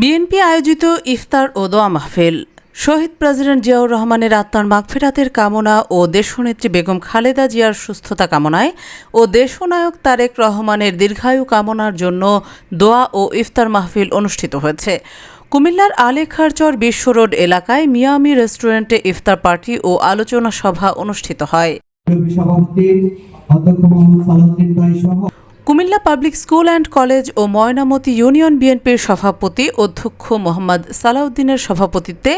BNP আয়োজিত ইফতার ও দোয়া মাহফিল। শহীদ প্রেসিডেন্ট জিয়াউর রহমানের আত্মার মাগফিরাতের কামনা ও দেশনেত্রী বেগম খালেদা জিয়ার সুস্থতা কামনায় ও দেশনায়ক তারেক রহমানের দীর্ঘায়ু কামনার জন্য দোয়া ও ইফতার মাহফিল অনুষ্ঠিত হয়েছে। কুমিল্লার আলেখারচর বিশ্ব রোড এলাকায় মিয়ামি রেস্টুরেন্টে ইফতার পার্টি ও আলোচনা সভা অনুষ্ঠিত হয়। Comilla public school and college O Mainamati union বিএনপির সভাপতি অধ্যক্ষ মোহাম্মদ সালাউদ্দিনের সভাপতিত্বে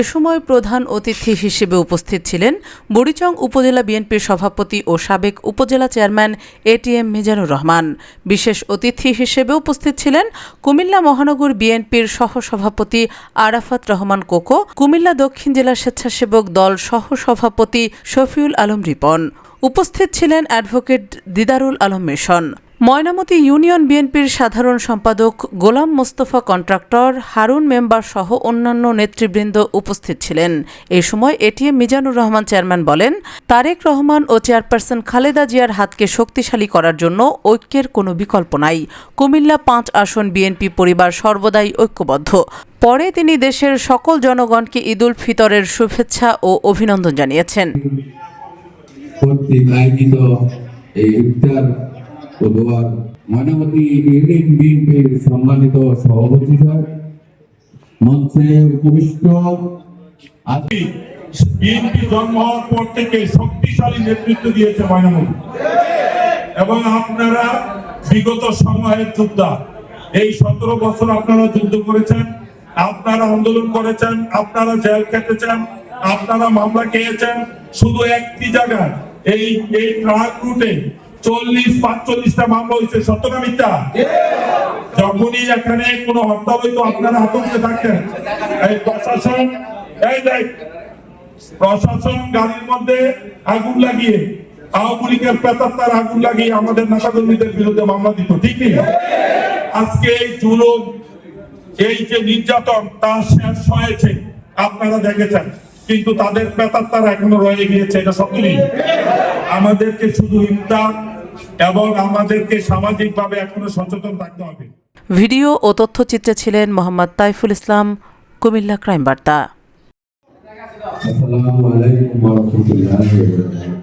এ সময় প্রধান অতিথি হিসেবে উপস্থিত ছিলেন বুড়িচং উপজেলা বিএনপির সভাপতি ও সাবেক উপজেলা চেয়ারম্যান এটিএম মিজানুর রহমান। বিশেষ অতিথি হিসেবে উপস্থিত ছিলেন কুমিল্লা মহানগর বিএনপির সহসভাপতি আরাফাত রহমান কোকো, কুমিল্লা দক্ষিণ জেলা স্বেচ্ছাসেবক দল সহসভাপতি শফিউল আলম রিপন। উপস্থিত ছিলেন অ্যাডভোকেট দিদারুল আলম মিশন। ময়নামতি ইউনিয়ন বিএনপির সাধারণ সম্পাদক গোলাম মোস্তফা কন্ট্রাক্টর, হারুন মেম্বার সহ অন্যান্য নেতৃবৃন্দ উপস্থিত ছিলেন। এ সময় এটিএম মিজানুর রহমান চেয়ারম্যান বলেন, তারেক রহমান ও চেয়ারপারসন খালেদা জিয়ার হাতকে শক্তিশালী করার জন্য ঐক্যের কোনো বিকল্প নাই। কুমিল্লা পাঁচ আসন বিএনপি পরিবার সর্বদাই ঐক্যবদ্ধ। পরে তিনি দেশের সকল জনগণকে ঈদুল ফিতরের শুভেচ্ছা ও অভিনন্দন জানিয়েছেন। কর্তৃক আয়োজিত এই ইফতার ও দোয়ার ইউনিয়ন বিএনপির সম্মানিত সভাপতি স্যার, মঞ্চে উপবিষ্ট আছি বিএনপি জন্ম হওয়ার পর থেকে শক্তিশালী নেতৃত্ব দিয়েছে ময়নামতি এবং আপনারা বিগত সময়ের যোদ্ধা। এই সতেরো বছর আপনারা যুদ্ধ করেছেন, আপনারা আন্দোলন করেছেন, আপনারা জেল খেটেছেন, আপনারা মামলা খেয়েছেন, শুধু একটি জায়গায় এই এই ট্রাক রুটে চল্লিশ, পাঁচচল্লিশটা মামলা হয়েছে সত্যটা মিথ্যা? যখনই এখানে কোনো হত্যা হইতো আপনারা আতঙ্কে থাকতেন। এই প্রশাসন, এই দেখ, প্রশাসন গাড়ির মধ্যে আগুন লাগিয়ে, আওয়ামী লীগের পেতাত্তার আগুন লাগিয়ে আমাদের নেতাকর্মীদের বিরুদ্ধে মামলা দিত, ঠিক নেই? আজকে এই জুলুম, এই যে নির্যাতন, তা শেষ হয়েছে। আপনারা দেখেছেন। কিন্তু তাদের পেতাত্তার এখনও রয়ে গিয়েছে এটা সকলেই আমাদেরকে শুধু ইফতার এবং আমাদেরকে সামাজিকভাবে এখনও সচেতন থাকতে হবে। ভিডিও ও তথ্যচিত্রে ছিলেন মোহাম্মদ তাইফুল ইসলাম কুমিল্লা ক্রাইম বার্তা। আসসালামু আলাইকুম ওয়া রাহমাতুল্লাহি ওয়া বারাকাতুহু।